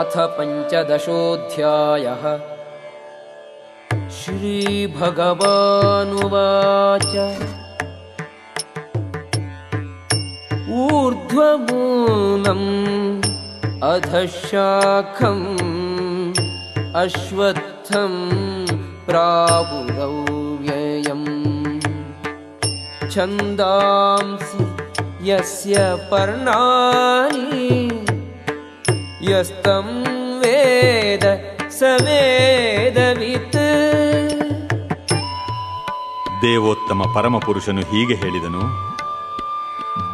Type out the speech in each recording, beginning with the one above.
अथ पञ्चदशोऽध्यायः। श्रीभगवानुवाच। ऊर्ध्वमूलम् अधशाखम् अश्वत्थं प्रावुरव्ययम् छन्दांसि यस्य पर्णानि यस्तं ವೇದ ಸ ವೇದವಿತ್ ದೇವೋತ್ತಮ ಪರಮಪುರುಷನು ಹೀಗೆ ಹೇಳಿದನು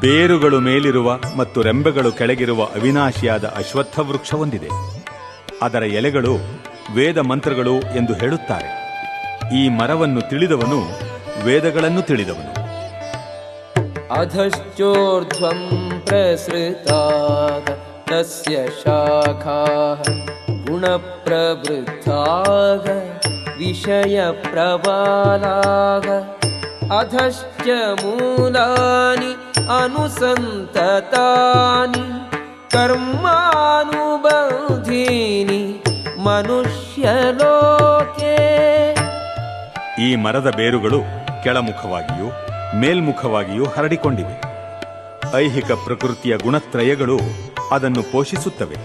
ಬೇರುಗಳು ಮೇಲಿರುವ ಮತ್ತು ರೆಂಬೆಗಳು ಕೆಳಗಿರುವ ಅವಿನಾಶಿಯಾದ ಅಶ್ವತ್ಥ ವೃಕ್ಷ ಹೊಂದಿದೆ ಅದರ ಎಲೆಗಳು ವೇದ ಮಂತ್ರಗಳು ಎಂದು ಹೇಳುತ್ತಾರೆ ಈ ಮರವನ್ನು ತಿಳಿದವನು ವೇದಗಳನ್ನು ತಿಳಿದವನು अधश्चोर्ध्वं प्रसृताः तस्य शाखाः गुणप्रवृद्धाः विषयप्रबालाः अधश्च मूलानि अनुसन्ततानि कर्मानुबन्धीनि मनुष्यलोके ಈ ಮರದ ಬೇರುಗಳು ಕೆಳಮುಖವಾಗಿಯೂ ಮೇಲ್ಮುಖವಾಗಿಯೂ ಹರಡಿಕೊಂಡಿವೆ ಐಹಿಕ ಪ್ರಕೃತಿಯ ಗುಣತ್ರಯಗಳು ಅದನ್ನು ಪೋಷಿಸುತ್ತವೆ.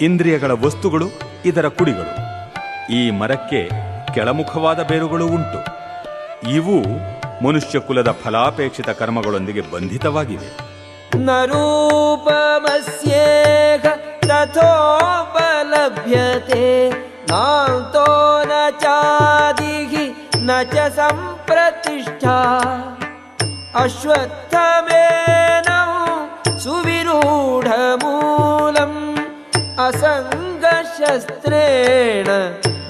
ಇಂದ್ರಿಯಗಳ ವಸ್ತುಗಳು, ಇದರ ಕುಡಿಗಳು. ಈ ಮರಕ್ಕೆ ಕೆಳಮುಖವಾದ ಬೇರುಗಳು ಉಂಟು. ಇವು ಮನುಷ್ಯ ಕುಲದ ಫಲಾಪೇಕ್ಷಿತ ಕರ್ಮಗಳೊಂದಿಗೆ ಬಂಧಿತವಾಗಿವೆ. ನರೂಪಮಸ್ಯೇ ಚಾದಿಹಿ, ನ ಚ ಸಂಪ್ರತಿಷ್ಠಾ. ಅಶ್ವತ್ಥಮೇನ सुविरूढमूलम् असङ्गशस्त्रेण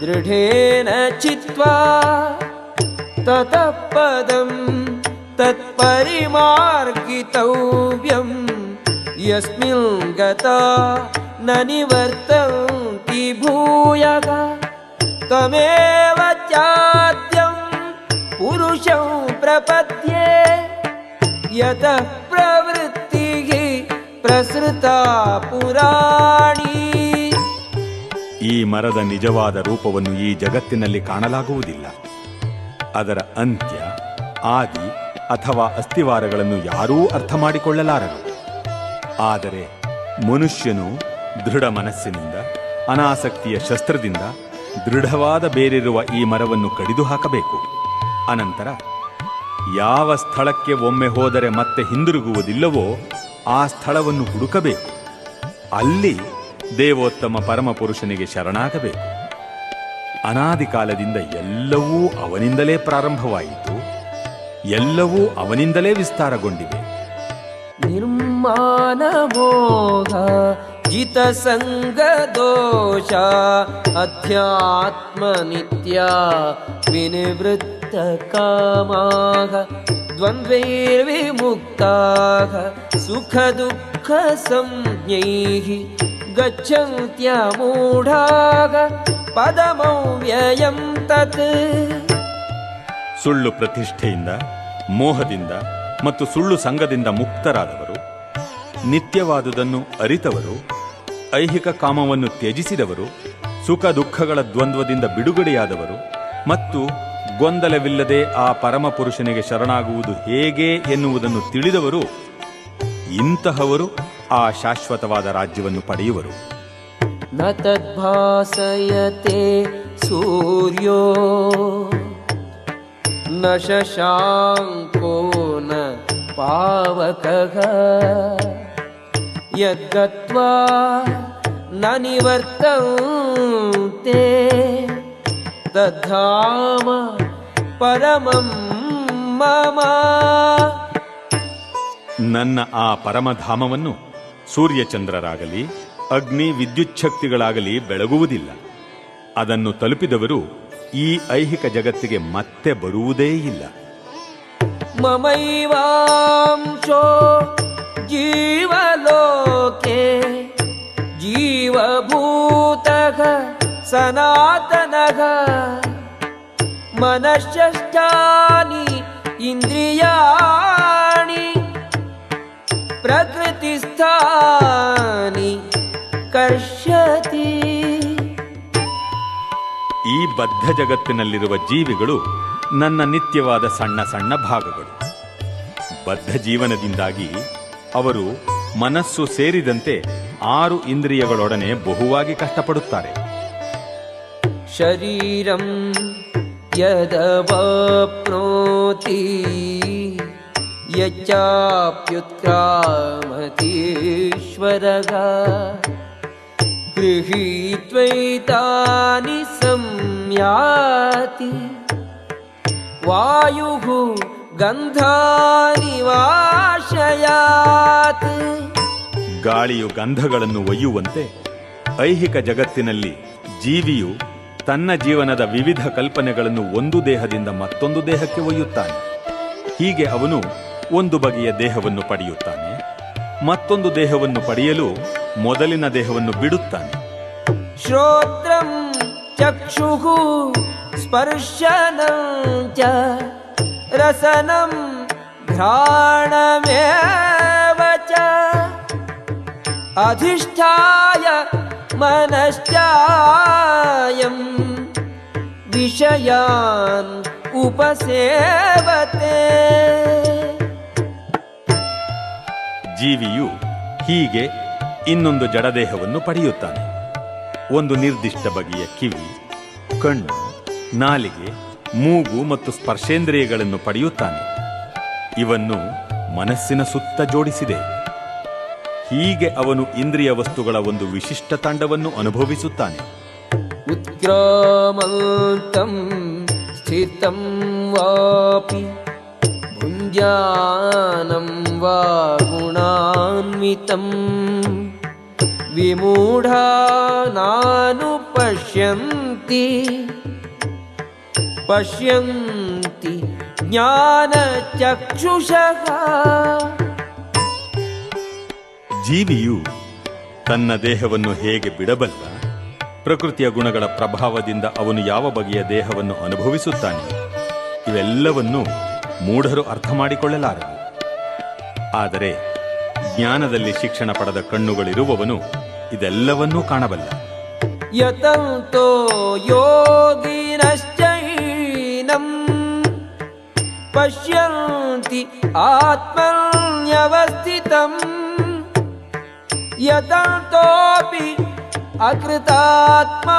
दृढेन चित्वा ततः पदं तत्परिमार्गितव्यं यस्मिन् गता न निवर्तन्ति भूयः। तमेव चाद्यं पुरुषं प्रपद्ये। यतः प्रवृत्तिः ಪ್ರಸೃತ ಪುರಾಣಿ. ಈ ಮರದ ನಿಜವಾದ ರೂಪವನ್ನು ಈ ಜಗತ್ತಿನಲ್ಲಿ ಕಾಣಲಾಗುವುದಿಲ್ಲ. ಅದರ ಅಂತ್ಯ, ಆದಿ ಅಥವಾ ಅಸ್ಥಿವಾರಗಳನ್ನು ಯಾರೂ ಅರ್ಥ ಮಾಡಿಕೊಳ್ಳಲಾರರು. ಆದರೆ ಮನುಷ್ಯನು ದೃಢ ಮನಸ್ಸಿನಿಂದ, ಅನಾಸಕ್ತಿಯ ಶಸ್ತ್ರದಿಂದ ದೃಢವಾದ ಬೇರಿರುವ ಈ ಮರವನ್ನು ಕಡಿದು ಹಾಕಬೇಕು. ಅನಂತರ, ಯಾವ ಸ್ಥಳಕ್ಕೆ ಒಮ್ಮೆ ಹೋದರೆ ಮತ್ತೆ ಹಿಂದಿರುಗುವುದಿಲ್ಲವೋ ಆ ಸ್ಥಳವನ್ನು ಹುಡುಕಬೇಕು. ಅಲ್ಲಿ ದೇವೋತ್ತಮ ಪರಮಪುರುಷನಿಗೆ ಶರಣಾಗಬೇಕು. ಅನಾದಿ ಕಾಲದಿಂದ ಎಲ್ಲವೂ ಅವನಿಂದಲೇ ಪ್ರಾರಂಭವಾಯಿತು. ಎಲ್ಲವೂ ಅವನಿಂದಲೇ ವಿಸ್ತಾರಗೊಂಡಿವೆ ನಿರ್ಮಾನ ಮೋಹ ಜಿತ ಸಂಗ ದೋಷ, ಅಧ್ಯಾತ್ಮ ನಿತ್ಯ, ವಿನಿವೃತ್ತ ಕಾಮಾಗ द्वन्द्वैर्विमुक्ताः सुखदुःखसंज्ञैः गच्छन्त्यमूढाः पदमव्ययं तत् ಸುಳ್ಳು ಪ್ರತಿಷ್ಠೆಯಿಂದ ಮೋಹದಿಂದ ಮತ್ತು ಸುಳ್ಳು ಸಂಘದಿಂದ ಮುಕ್ತರಾದವರು ನಿತ್ಯವಾದುದನ್ನು ಅರಿತವರು ಐಹಿಕ ಕಾಮವನ್ನು ತ್ಯಜಿಸಿದವರು ಸುಖ ದುಃಖಗಳ ದ್ವಂದ್ವದಿಂದ ಬಿಡುಗಡೆಯಾದವರು ಮತ್ತು ಗೊಂದಲವಿಲ್ಲದೆ ಆ ಪರಮಪುರುಷನಿಗೆ ಶರಣಾಗುವುದು ಹೇಗೆ ಎನ್ನುವುದನ್ನು ತಿಳಿದವರು, ಇಂತಹವರು ಆ ಶಾಶ್ವತವಾದ ರಾಜ್ಯವನ್ನು ಪಡೆಯುವರು. ನ ತದ್ಭಾಸಯತೆ ಸೂರ್ಯೋ, ನ ಶಶಾಂಕೋ ನ ಪಾವಕಃ, ಯದ್ಗತ್ವಾ ನ ಪರಮಂ ಮಮ ನನ್ನ ಆ ಪರಮಧಾಮವನ್ನು ಸೂರ್ಯಚಂದ್ರರಾಗಲಿ ಅಗ್ನಿ ವಿದ್ಯುಚ್ಛಕ್ತಿಗಳಾಗಲಿ ಬೆಳಗುವುದಿಲ್ಲ. ಅದನ್ನು ತಲುಪಿದವರು ಈ ಐಹಿಕ ಜಗತ್ತಿಗೆ ಮತ್ತೆ ಬರುವುದೇ ಇಲ್ಲ. ಮಮೈವಾಂಶೋ ಜೀವಲೋಕೆ ಜೀವಭೂತಗ ಸನಾತನಗ मनश्चष्टानि इन्द्रियाणि प्रकृतिस्थानि कर्षति ಈ ಬದ್ಧ ಜಗತ್ತಿನಲ್ಲಿರುವ ಜೀವಿಗಳು ನನ್ನ ನಿತ್ಯವಾದ ಸಣ್ಣ ಸಣ್ಣ ಭಾಗಗಳು ಬದ್ಧ ಜೀವನದಿಂದಾಗಿ ಅವರು ಮನಸ್ಸು ಸೇರಿದಂತೆ ಆರು ಇಂದ್ರಿಯಗಳೊಡನೆ ಬಹುವಾಗಿ ಕಷ್ಟಪಡುತ್ತಾರೆ शरीरं यदवाप्नोति यच्चाप्युत्क्रामतीश्वरः गृहीत्वैतानि संयाति वायुः गन्धानि वाशयात् ಗಾಳಿಯು ಗಂಧಗಳನ್ನು ಒಯ್ಯುವಂತೆ ಐಹಿಕ ಜಗತ್ತಿನಲ್ಲಿ ಜೀವಿಯು ತನ್ನ ಜೀವನದ ವಿವಿಧ ಕಲ್ಪನೆಗಳನ್ನು ಒಂದು ದೇಹದಿಂದ ಮತ್ತೊಂದು ದೇಹಕ್ಕೆ ಒಯ್ಯುತ್ತಾನೆ. ಹೀಗೆ ಅವನು ಒಂದು ಬಗೆಯ ದೇಹವನ್ನು ಪಡೆಯುತ್ತಾನೆ, ಮತ್ತೊಂದು ದೇಹವನ್ನು ಪಡೆಯಲು ಮೊದಲಿನ ದೇಹವನ್ನು ಬಿಡುತ್ತಾನೆ. ಶ್ರೋತ್ರಂ ಚಕ್ಷು ಸ್ಪರ್ಶನ ರಸನಂ ಘ್ರಾಣಮೇವ ಅಧಿಷ್ಠಾಯ मनश्चायं विषयान् उपसेवते ಜೀವಿಯು ಹೀಗೆ ಇನ್ನೊಂದು ಜಡದೇಹವನ್ನು ಪಡೆಯುತ್ತಾನೆ ಒಂದು ನಿರ್ದಿಷ್ಟ ಬಗೆಯ ಕಿವಿ ಕಣ್ಣು ನಾಲಿಗೆ ಮೂಗು ಮತ್ತು ಸ್ಪರ್ಶೇಂದ್ರಿಯಗಳನ್ನು ಪಡೆಯುತ್ತಾನೆ ಇವನ್ನು ಮನಸ್ಸಿನ ಸುತ್ತ ಜೋಡಿಸಿದೆ ಹೀಗೆ ಅವನು ಇಂದ್ರಿಯ ವಸ್ತುಗಳ ಒಂದು ವಿಶಿಷ್ಟ ತಂಡವನ್ನು ಅನುಭವಿಸುತ್ತಾನೆ. ಉತ್ಕ್ರಮಂತಂ ಸ್ಥಿತಂ ವಾಪಿ ಭುಂಜಾನಂ ವಾ ಗುಣಾನ್ವಿತಂ ವಿಮೂಢಾನಾನು ಪಶ್ಯಂತಿ ಪಶ್ಯಂತಿ ಜ್ಞಾನಚಕ್ಷುಷಃ ಜೀವಿಯು ತನ್ನ ದೇಹವನ್ನು ಹೇಗೆ ಬಿಡಬಲ್ಲ, ಪ್ರಕೃತಿಯ ಗುಣಗಳ ಪ್ರಭಾವದಿಂದ ಅವನು ಯಾವ ಬಗೆಯ ದೇಹವನ್ನು ಅನುಭವಿಸುತ್ತಾನೆ, ಇವೆಲ್ಲವನ್ನೂ ಮೂಢರು ಅರ್ಥ ಮಾಡಿಕೊಳ್ಳಲಾರರು. ಆದರೆ ಜ್ಞಾನದಲ್ಲಿ ಶಿಕ್ಷಣ ಪಡೆದ ಕಣ್ಣುಗಳಿರುವವನು ಇದೆಲ್ಲವನ್ನೂ ಕಾಣಬಲ್ಲ. ಯತಂತೋ ಯೋಗಿನಶ್ಚೈನಂ ಪಶ್ಯಂತಿ ಆತ್ಮನ್ಯವಸ್ಥಿತಂ. यतन्तोऽपि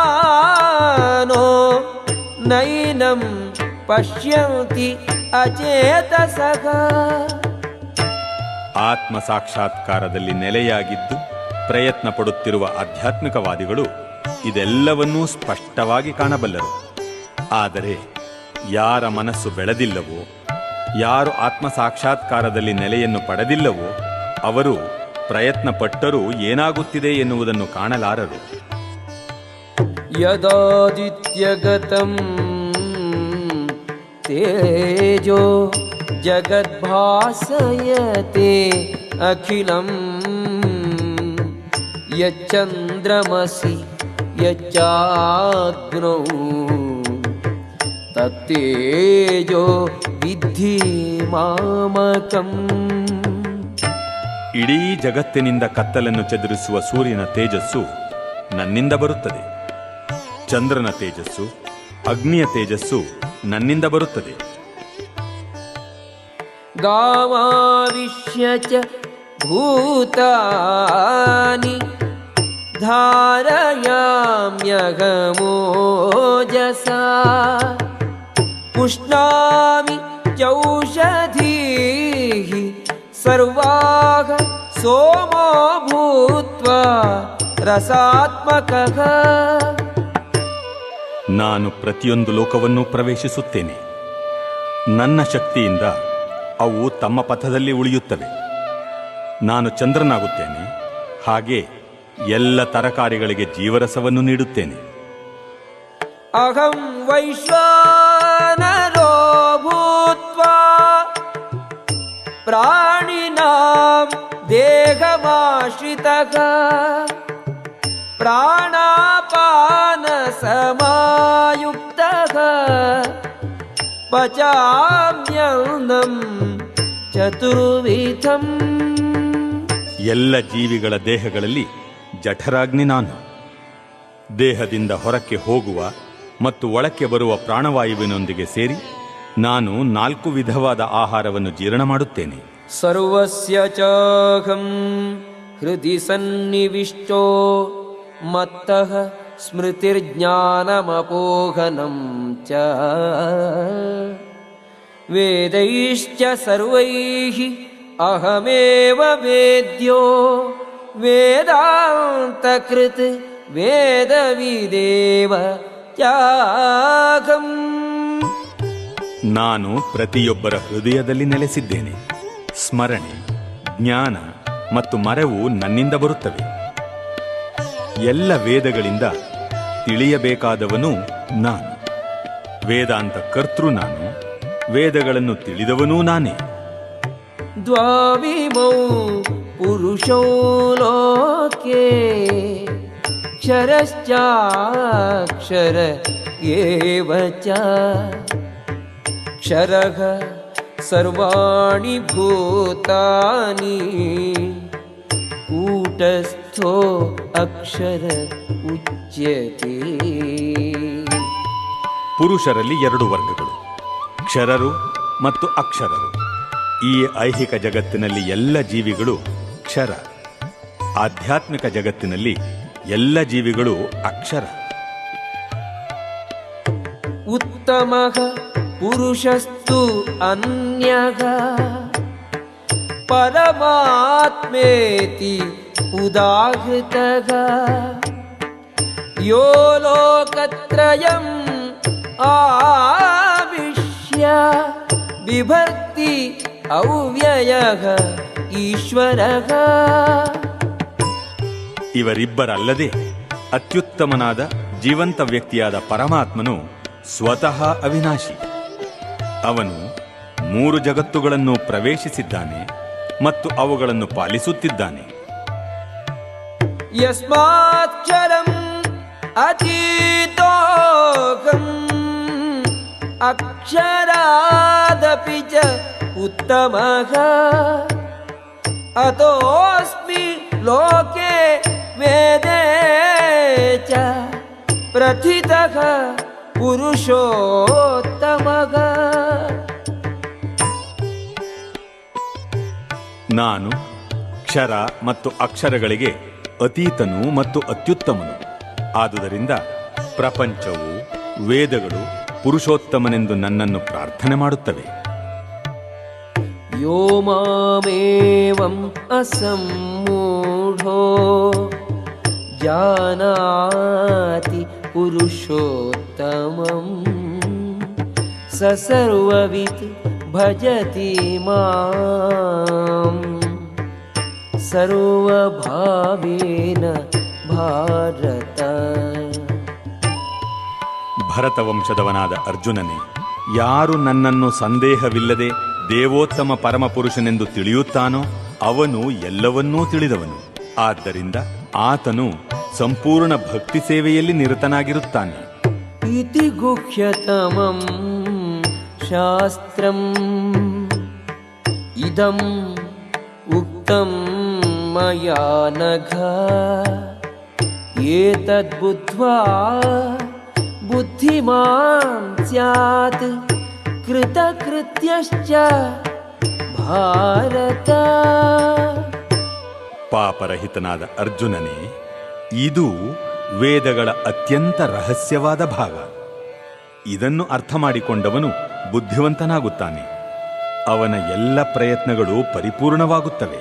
अकृतात्मानो नैनं पश्यन्ति अचेतसः ಆತ್ಮ ಸಾಕ್ಷಾತ್ಕಾರದಲ್ಲಿ ನೆಲೆಯಾಗಿದ್ದು ಪ್ರಯತ್ನ ಪಡುತ್ತಿರುವ ಆಧ್ಯಾತ್ಮಿಕವಾದಿಗಳು ಇದೆಲ್ಲವನ್ನೂ ಸ್ಪಷ್ಟವಾಗಿ ಕಾಣಬಲ್ಲರು ಆದರೆ ಯಾರ ಮನಸ್ಸು ಬೆಳೆದಿಲ್ಲವೋ ಯಾರು ಆತ್ಮ ಸಾಕ್ಷಾತ್ಕಾರದಲ್ಲಿ ನೆಲೆಯನ್ನು ಪಡೆದಿಲ್ಲವೋ ಅವರು ಪ್ರಯತ್ನ ಪಟ್ಟರೂ ಏನಾಗುತ್ತಿದೆ ಎನ್ನುವುದನ್ನು ಕಾಣಲಾರರು यदादित्यगतं तेजो जगद्भासयते अखिलम् यच्चन्द्रमसि यच्चाग्नौ तत्तेजो विद्धि मामकम् ಇಡೀ ಜಗತ್ತಿನಿಂದ ಕತ್ತಲನ್ನು ಚದುರಿಸುವ ಸೂರ್ಯನ ತೇಜಸ್ಸು ನನ್ನಿಂದ ಬರುತ್ತದೆ. ಚಂದ್ರನ ತೇಜಸ್ಸು, ಅಗ್ನಿಯ ತೇಜಸ್ಸು ನನ್ನಿಂದ ಬರುತ್ತದೆ. ಭೂತಾನಿ ಧಾರಯಾಮ್ಯಗಮೋಜಸ ಪುಷ್ಣಾಮಿ ಚೌಷ सर्वाः सोमो भूत्वा रसात्मकः ನಾನು ಪ್ರತಿಯೊಂದು ಲೋಕವನ್ನೂ ಪ್ರವೇಶಿಸುತ್ತೇನೆ ನನ್ನ ಶಕ್ತಿಯಿಂದ ಅವು ತಮ್ಮ ಪಥದಲ್ಲಿ ಉಳಿಯುತ್ತವೆ ನಾನು ಚಂದ್ರನಾಗುತ್ತೇನೆ ಹಾಗೆ ಎಲ್ಲ ತರಕಾರಿಗಳಿಗೆ ಜೀವರಸವನ್ನು ನೀಡುತ್ತೇನೆ अहं वैश्वानरो भूत्वा प्राणिनां देहमाश्रितः प्राणापानसमायुक्तः पचाम्यन्नं चतुर्विधम् ಎಲ್ಲ ಜೀವಿಗಳ ದೇಹಗಳಲ್ಲಿ ಜಠರಾಗ್ನಿ ನಾನು ದೇಹದಿಂದ ಹೊರಕ್ಕೆ ಹೋಗುವ ಮತ್ತು ಒಳಕ್ಕೆ ಬರುವ ಪ್ರಾಣವಾಯುವಿನೊಂದಿಗೆ ಸೇರಿ ನಾನು ನಾಲ್ಕು ವಿಧವಾದ ಆಹಾರವನ್ನು ಜೀರ್ಣ ಮಾಡುತ್ತೇನೆ सर्वस्य चाहं ಹೃದಿ ಸನ್ನಿವಿಷ್ಟೋ ಮತ್ತಃ ಸ್ಮೃತಿರ್ಜ್ಞಾನಮಪೋಘನಂ ಚ ವೇದೈಶ್ಚ ಸರ್ವೈಃ ಅಹಮೇವ ವೇದ್ಯೋ ವೇದಾಂತಕೃತ್ ವೇದವಿದೇವ ತ್ಯಾಗಂ ನಾನು ಪ್ರತಿಯೊಬ್ಬರ ಹೃದಯದಲ್ಲಿ ನೆಲೆಸಿದ್ದೇನೆ. ಸ್ಮರಣೆ, ಜ್ಞಾನ ಮತ್ತು ಮರೆವು ನನ್ನಿಂದ ಬರುತ್ತವೆ. ಎಲ್ಲ ವೇದಗಳಿಂದ ತಿಳಿಯಬೇಕಾದವನು ನಾನು. ವೇದಾಂತ ಕರ್ತೃ ನಾನು, ವೇದಗಳನ್ನು ತಿಳಿದವನೂ ನಾನೇ. ದ್ವಾವಿಮೌ ಪುರುಷೋ ಲೋಕೆ, ಕ್ಷರಶ್ಚಾಕ್ಷರ ಏವಚ ಕ್ಷರಃ ಸರ್ವಾಣಿ ಭೂತಾನಿ. कूटस्थो अक्षर उच्यते ಪುರುಷರಲ್ಲಿ ಎರಡು ವರ್ಗಗಳು ಕ್ಷರರು ಮತ್ತು ಅಕ್ಷರರು ಈ ಐಹಿಕ ಜಗತ್ತಿನಲ್ಲಿ ಎಲ್ಲ ಜೀವಿಗಳು ಕ್ಷರ ಆಧ್ಯಾತ್ಮಿಕ ಜಗತ್ತಿನಲ್ಲಿ ಎಲ್ಲ ಜೀವಿಗಳು ಅಕ್ಷರ उत्तमः पुरुषस्तु अन्यः परमात्मेति उदाहृतः यो लोकत्रयम् आविश्य बिभर्ति ಅವ್ಯಯಃ ಈಶ್ವರಃ ಇವರಿಬ್ಬರಲ್ಲದೆ ಅತ್ಯುತ್ತಮನಾದ ಜೀವಂತ ವ್ಯಕ್ತಿಯಾದ ಪರಮಾತ್ಮನು ಸ್ವತಃ ಅವಿನಾಶಿ ಅವನು ಮೂರು ಜಗತ್ತುಗಳನ್ನು ಪ್ರವೇಶಿಸಿದ್ದಾನೆ ಮತ್ತು ಅವುಗಳನ್ನು ಪಾಲಿಸುತ್ತಿದ್ದಾನೆ ಯಸ್ಮಾಕ್ಷರಂ ಅತೀತೋಹಂ ಅಕ್ಷರಾದಪಿ ಚ उत्तमः। अतोऽस्मि ಲೋಕೆ वेदे ಚ प्रथितः ಪುರುಷೋತ್ತಮಗ ನಾನು ಕ್ಷರ ಮತ್ತು ಅಕ್ಷರಗಳಿಗೆ ಅತೀತನು ಮತ್ತು ಅತ್ಯುತ್ತಮನು. ಆದುದರಿಂದ ಪ್ರಪಂಚವು ವೇದಗಳು ಪುರುಷೋತ್ತಮನೆಂದು ನನ್ನನ್ನು ಪ್ರಾರ್ಥನೆ ಮಾಡುತ್ತವೆ. ಯೋ ಮಾಮೇವಂ ಅಸಂಮೂಢೋ ಜಾನಾತಿ ಪುರುಷೋತ್ತಮಂ ಸಸರ್ವವಿತ್ ಭಜತಿ ಮಾಂ ಸರ್ವಭಾವೇನ ಭಾರತ. ಭರತ ವಂಶದವನಾದ ಅರ್ಜುನನೇ ಯಾರು ನನ್ನನ್ನು ಸಂದೇಹವಿಲ್ಲದೆ ದೇವೋತ್ತಮ ಪರಮಪುರುಷನೆಂದು ತಿಳಿಯುತ್ತಾನೋ ಅವನು ಎಲ್ಲವನ್ನೂ ತಿಳಿದವನು. ಆದ್ದರಿಂದ ಆತನು ಸಂಪೂರ್ಣ ಭಕ್ತಿ ಸೇವೆಯಲ್ಲಿ ನಿರತನಾಗಿರುತ್ತಾನೆ. ಇತಿ ಗುಹ್ಯತಮಂ ಶಾಸ್ತ್ರಂ. ಇದಂ ಉಕ್ತಂ मया नघ एतद्बुद्ध्वा बुद्धिमान् स्यात् कृतकृत्यश्च भारत ಪಾಪರಹಿತನಾದ ಅರ್ಜುನನೇ ಇದು ವೇದಗಳ ಅತ್ಯಂತ ರಹಸ್ಯವಾದ ಭಾಗ ಇದನ್ನು ಅರ್ಥ ಮಾಡಿಕೊಂಡವನು ಬುದ್ಧಿವಂತನಾಗುತ್ತಾನೆ ಅವನ ಎಲ್ಲ ಪ್ರಯತ್ನಗಳು ಪರಿಪೂರ್ಣವಾಗುತ್ತವೆ